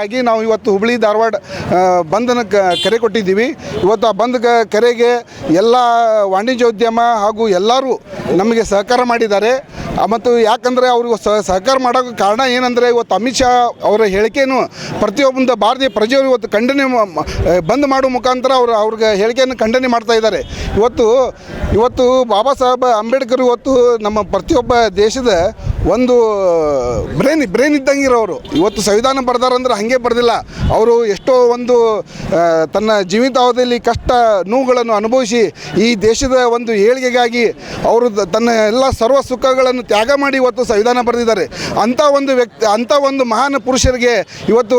ಾಗಿ ನಾವು ಇವತ್ತು ಹುಬ್ಳಿ ಧಾರವಾಡ ಬಂದನ ಕರೆ ಕೊಟ್ಟಿದ್ದೀವಿ. ಇವತ್ತು ಆ ಬಂದ್ ಕರೆಗೆ ಎಲ್ಲ ವಾಣಿಜ್ಯೋದ್ಯಮ ಹಾಗೂ ಎಲ್ಲರೂ ನಮಗೆ ಸಹಕಾರ ಮಾಡಿದ್ದಾರೆ. ಮತ್ತು ಯಾಕಂದರೆ ಅವ್ರಿಗೆ ಸಹ- ಸಹಕಾರ ಮಾಡೋಕ್ಕೆ ಕಾರಣ ಏನಂದರೆ ಇವತ್ತು ಅಮಿತ್ ಶಾ ಅವರ ಹೇಳಿಕೆಯನ್ನು ಪ್ರತಿಯೊಬ್ಬಂದು ಭಾರತೀಯ ಪ್ರಜೆಯವರು ಇವತ್ತು ಖಂಡನೆ ಬಂದ್ ಮಾಡೋ ಮುಖಾಂತರ ಅವರು ಅವ್ರಿಗೆ ಹೇಳಿಕೆಯನ್ನು ಖಂಡನೆ ಮಾಡ್ತಾ ಇದ್ದಾರೆ. ಇವತ್ತು ಇವತ್ತು ಬಾಬಾ ಸಾಹೇಬ್ ಅಂಬೇಡ್ಕರ್ ಇವತ್ತು ನಮ್ಮ ಪ್ರತಿಯೊಬ್ಬ ದೇಶದ ಒಂದು ಬ್ರೇನ್ ಬ್ರೇನ್ ಇದ್ದಂಗೆ ಇರೋರು ಇವತ್ತು ಸಂವಿಧಾನ ಬರ್ದಾರಂದ್ರೆ ಹಾಗೆ ಬರ್ದಿಲ್ಲ. ಅವರು ಎಷ್ಟೋ ಒಂದು ತನ್ನ ಜೀವಿತಾವಧಿಯಲ್ಲಿ ಕಷ್ಟ ನೋವುಗಳನ್ನು ಅನುಭವಿಸಿ ಈ ದೇಶದ ಒಂದು ಏಳಿಗೆಗಾಗಿ ಅವರು ತನ್ನ ಎಲ್ಲ ಸರ್ವ ಸುಖಗಳನ್ನು ತ್ಯಾಗ ಮಾಡಿ ಇವತ್ತು ಸಂವಿಧಾನ ಬರೆದಿದ್ದಾರೆ. ಅಂಥ ಒಂದು ವ್ಯಕ್ತಿ, ಅಂಥ ಒಂದು ಮಹಾನ್ ಪುರುಷರಿಗೆ ಇವತ್ತು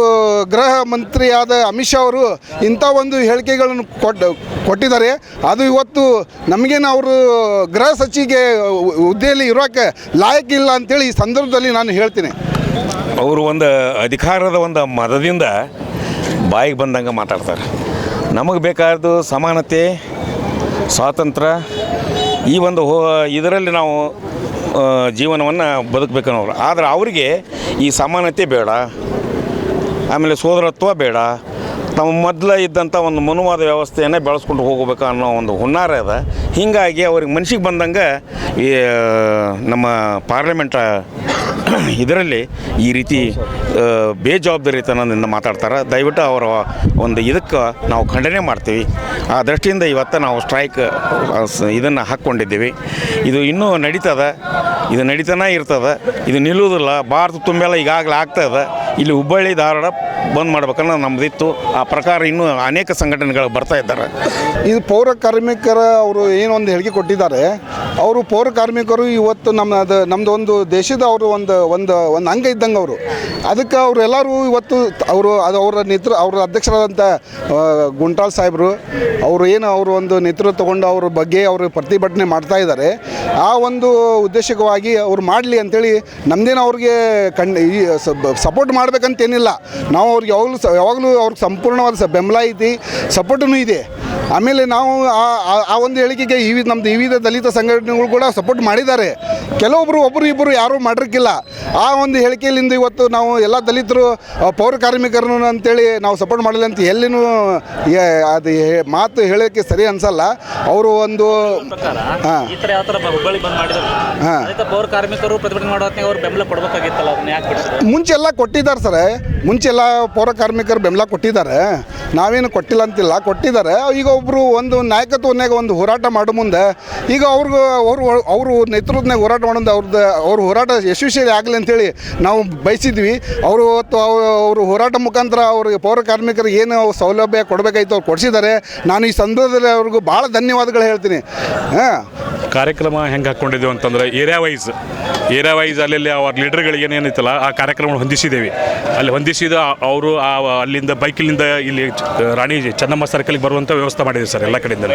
ಗೃಹ ಮಂತ್ರಿಯಾದ ಅಮಿತ್ ಶಾ ಅವರು ಇಂಥ ಒಂದು ಹೇಳಿಕೆಗಳನ್ನು ಕೊಟ್ಟು, ಕೊಟ್ಟಿದ್ದಾರೆ. ಅದು ಇವತ್ತು ನಮಗೇನು ಅವರು ಗೃಹ ಸಚಿವಿಗೆ ಹುದ್ದೆಯಲ್ಲಿ ಇರೋಕೆ ಲಾಯಕ್ ಇಲ್ಲ ಅಂತೇಳಿ ಈ ಸಂದರ್ಭದಲ್ಲಿ ನಾನು ಹೇಳ್ತೀನಿ. ಅವರು ಒಂದು ಅಧಿಕಾರದ ಒಂದು ಮದದಿಂದ ಬಾಯಿಗೆ ಬಂದಂಗೆ ಮಾತಾಡ್ತಾರೆ. ನಮಗೆ ಬೇಕಾದ್ದು ಸಮಾನತೆ ಸ್ವಾತಂತ್ರ್ಯ ಈ ಒಂದು ಹೋ ಇದರಲ್ಲಿ ನಾವು ಜೀವನವನ್ನು ಬದುಕಬೇಕನ್ನೋರು. ಆದರೆ ಅವರಿಗೆ ಈ ಸಮಾನತೆ ಬೇಡ. ಆಮೇಲೆ ಸೋದರತ್ವ ಬೇಡ. ತಮ್ಮ ಮೊದಲ ಇದ್ದಂಥ ಒಂದು ಮನುವಾದ ವ್ಯವಸ್ಥೆಯನ್ನು ಬೆಳೆಸ್ಕೊಂಡು ಹೋಗಬೇಕು ಅನ್ನೋ ಒಂದು ಹುನ್ನಾರ ಅದ. ಹೀಗಾಗಿ ಅವ್ರಿಗೆ ಮನ್ಸಿಗೆ ಬಂದಂಗೆ ಈ ನಮ್ಮ ಪಾರ್ಲಿಮೆಂಟ್ ಇದರಲ್ಲಿ ಈ ರೀತಿ ಬೇಜವಾಬ್ದಾರಿತನದಿಂದ ಮಾತಾಡ್ತಾರೆ. ದಯವಿಟ್ಟು ಅವರ ಒಂದು ಇದಕ್ಕೆ ನಾವು ಖಂಡನೆ ಮಾಡ್ತೀವಿ. ಆ ದೃಷ್ಟಿಯಿಂದ ಇವತ್ತು ನಾವು ಸ್ಟ್ರೈಕ್ ಇದನ್ನು ಹಾಕ್ಕೊಂಡಿದ್ದೀವಿ. ಇದು ಇನ್ನೂ ನಡೀತದ, ಇದು ನಡೀತಾನೆ ಇರ್ತದೆ. ಇದು ನಿಲ್ಲುವುದಿಲ್ಲ, ಭಾರತ ತುಂಬೆಲ್ಲ ಈಗಾಗಲೇ ಆಗ್ತದೆ ಇಲ್ಲಿ ಹುಬ್ಬಳ್ಳಿ ಧಾರವಾಡ ಬಂದ್ ಮಾಡ್ಬೇಕನ್ನೋ ನಮ್ಮದಿತ್ತು ಆ ಪ್ರಕಾರ ಇನ್ನೂ ಅನೇಕ ಸಂಘಟನೆಗಳು ಬರ್ತಾ ಇದ್ದಾರೆ. ಇದು ಪೌರ ಕಾರ್ಮಿಕರ ಅವರು ಏನೊಂದು ಹೇಳಿಕೆ ಕೊಟ್ಟಿದ್ದಾರೆ. ಅವರು ಪೌರ ಕಾರ್ಮಿಕರು ಇವತ್ತು ನಮ್ಮ ಅದು ನಮ್ಮದು ಒಂದು ದೇಶದ ಅವರು ಒಂದು ಒಂದು ಒಂದು ಅಂಗ ಇದ್ದಂಗೆ ಅವರು. ಅದಕ್ಕೆ ಅವರೆಲ್ಲರೂ ಇವತ್ತು ಅವರು ಅದು ಅವರ ನೇತೃ ಅವರ ಅಧ್ಯಕ್ಷರಾದಂಥ ಗುಂಟಾಳ್ ಸಾಹೇಬರು ಅವರು ಏನು ಅವರು ಒಂದು ನೇತೃತ್ವ ತಗೊಂಡು ಅವ್ರ ಬಗ್ಗೆ ಅವರು ಪ್ರತಿಭಟನೆ ಮಾಡ್ತಾ ಇದ್ದಾರೆ. ಆ ಒಂದು ಉದ್ದೇಶಕವಾಗಿ ಅವ್ರು ಮಾಡಲಿ ಅಂತೇಳಿ ನಮ್ಮದೇನು ಅವ್ರಿಗೆ ಕಣ್ ಈ ಸಪೋರ್ಟ್ ಮಾಡಬೇಕಂತೇನಿಲ್ಲ. ನಾವು ಅವ್ರಿಗೆ ಯಾವಾಗಲೂ ಯಾವಾಗಲೂ ಅವ್ರಿಗೆ ಸಂಪೂರ್ಣವಾದ ಬೆಂಬಲ ಐತಿ ಸಪೋರ್ಟೂ ಇದೆ. ಆಮೇಲೆ ನಾವು ಆ- ಒಂದು ಹೇಳಿಕೆಗೆ ಈ ನಮ್ದು ನಮ್ಮದು ವಿವಿಧ ದಲಿತ ಸಂಘಟನೆಗಳು ಕೂಡ ಸಪೋರ್ಟ್ ಮಾಡಿದ್ದಾರೆ. ಕೆಲವೊಬ್ಬರು ಒಬ್ಬರು ಇಬ್ಬರು ಯಾರೂ ಮಾಡಿರಕ್ಕಿಲ್ಲ ಆ ಒಂದು ಹೇಳಿಕೆಯಲ್ಲಿಂದ ಇವತ್ತು ನಾವು ಎಲ್ಲ ದಲಿತರು ಪೌರ ಕಾರ್ಮಿಕರನ್ನು ಅಂತೇಳಿ ನಾವು ಸಪೋರ್ಟ್ ಮಾಡಲಿಲ್ಲ ಅಂತ ಎಲ್ಲಿನೂ ಅದು ಮಾತು ಹೇಳೋಕ್ಕೆ ಸರಿ ಅನ್ಸಲ್ಲ. ಅವರು ಒಂದು ಹಾಂ. ಪೌರ ಕಾರ್ಮಿಕರು ಪ್ರತಿಭಟನೆ ಅವ್ರು ಬೆಂಬಲ ಕೊಡ್ಬೇಕಾಗಿತ್ತಲ್ಲ ಅದನ್ನ ಯಾಕೆ ಬಿಡಿಸಿದ್ರು ಮುಂಚೆ ಎಲ್ಲ ಕೊಟ್ಟಿದ್ದಾರೆ ಸರ್. ಮುಂಚೆ ಎಲ್ಲ ಪೌರ ಕಾರ್ಮಿಕರು ಬೆಂಬಲ ಕೊಟ್ಟಿದ್ದಾರೆ. ನಾವೇನು ಕೊಟ್ಟಿಲ್ಲ ಅಂತಿಲ್ಲ. ಕೊಟ್ಟಿದ್ದಾರೆ. ಈಗ ಒಬ್ಬರು ಒಂದು ನಾಯಕತ್ವನಾಗ ಒಂದು ಹೋರಾಟ ಮಾಡೋ ಮುಂದೆ, ಈಗ ಅವ್ರಿಗೆ, ಅವರು ಅವರು ನೇತೃತ್ವನಾಗ ಹೋರಾಟ ಮಾಡೋದು ಅವ್ರದ್ದು ಅವ್ರ ಹೋರಾಟ ಯಶಸ್ವಿ ಆಗಲಿ ಅಂತೇಳಿ ನಾವು ಬಯಸಿದ್ವಿ. ಅವರು ಅವತ್ತು ಅವರು ಹೋರಾಟ ಮುಖಾಂತರ ಅವ್ರಿಗೆ ಪೌರ ಕಾರ್ಮಿಕರಿಗೆ ಏನು ಸೌಲಭ್ಯ ಕೊಡಬೇಕಾಯ್ತು ಅವ್ರು ಕೊಡಿಸಿದ್ದಾರೆ. ನಾನು ಈ ಸಂದರ್ಭದಲ್ಲಿ ಅವ್ರಿಗೂ ಭಾಳ ಧನ್ಯವಾದಗಳು ಹೇಳ್ತೀನಿ. ಹಾಂ. ಕಾರ್ಯಕ್ರಮ ಹೆಂಗೆ ಹಾಕ್ಕೊಂಡಿದ್ದೇವೆ ಅಂತಂದ್ರೆ ಏರಿಯಾ ವೈಸ್ ಏರಿಯಾ ವೈಸ್ ಅಲ್ಲಿ ಅವ್ರ ಲೀಡರ್ಗಳಿಗೆ ಏನೇನೈತಲ್ಲ ಆ ಕಾರ್ಯಕ್ರಮ ಹೊಂದಿಸಿದ್ದೇವೆ. ಅಲ್ಲಿ ಹೊಂದಿಸಿದ ಅವರು ಆ ಅಲ್ಲಿಂದ ಬೈಕಿನಿಂದ ಇಲ್ಲಿ ರಾಣಿ ಚೆನ್ನಮ್ಮ ಸರ್ಕಲ್ಗೆ ಬರುವಂಥ ವ್ಯವಸ್ಥೆ ಮಾಡಿದೆ ಸರ್ ಎಲ್ಲ ಕಡೆಯಿಂದ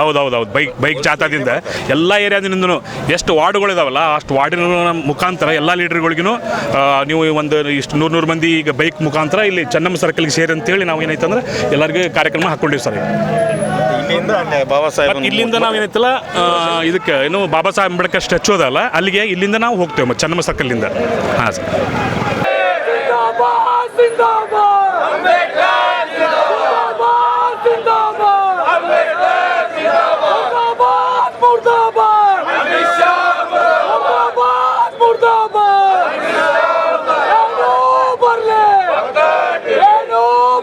ಹೌದು ಹೌದು ಹೌದು ಬೈಕ್ ಬೈಕ್ ಜಾಥಾದಿಂದ ಎಲ್ಲ ಏರಿಯಾದಿಂದನೂ ಎಷ್ಟು ವಾರ್ಡ್ಗಳಿದಾವಲ್ಲ, ಅಷ್ಟು ವಾರ್ಡಿನ ಮುಖಾಂತರ ಎಲ್ಲ ಲೀಡರ್ಗಳಿಗೂ ನೀವು ಒಂದು ಇಷ್ಟು ನೂರು ನೂರು ಮಂದಿ ಈಗ ಬೈಕ್ ಮುಖಾಂತರ ಇಲ್ಲಿ ಚೆನ್ನಮ್ಮ ಸರ್ಕಲ್ಗೆ ಸೇರಿ ಅಂತೇಳಿ ನಾವು ಏನೈತಂದ್ರೆ ಎಲ್ಲರಿಗೂ ಕಾರ್ಯಕ್ರಮ ಹಾಕ್ಕೊಂಡಿವಿ ಸರ್. ಇಲ್ಲಿಂದ ನಾವು ಏನೈತಲ್ಲ ಇದಕ್ಕೆ ಏನು ಬಾಬಾ ಸಾಹೇಬ್ ಅಂಬೇಡ್ಕರ್ ಸ್ಟ್ಯಾಚು ಅದಲ್ಲ ಅಲ್ಲಿಗೆ ಇಲ್ಲಿಂದ ನಾವು ಹೋಗ್ತೇವೆ ಮತ್ತೆ ಚನ್ನಮ ಸರ್ಕಲ್ಲಿಂದ ಹಾಂ ಸರ್.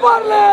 ಬರ್ಲೆ!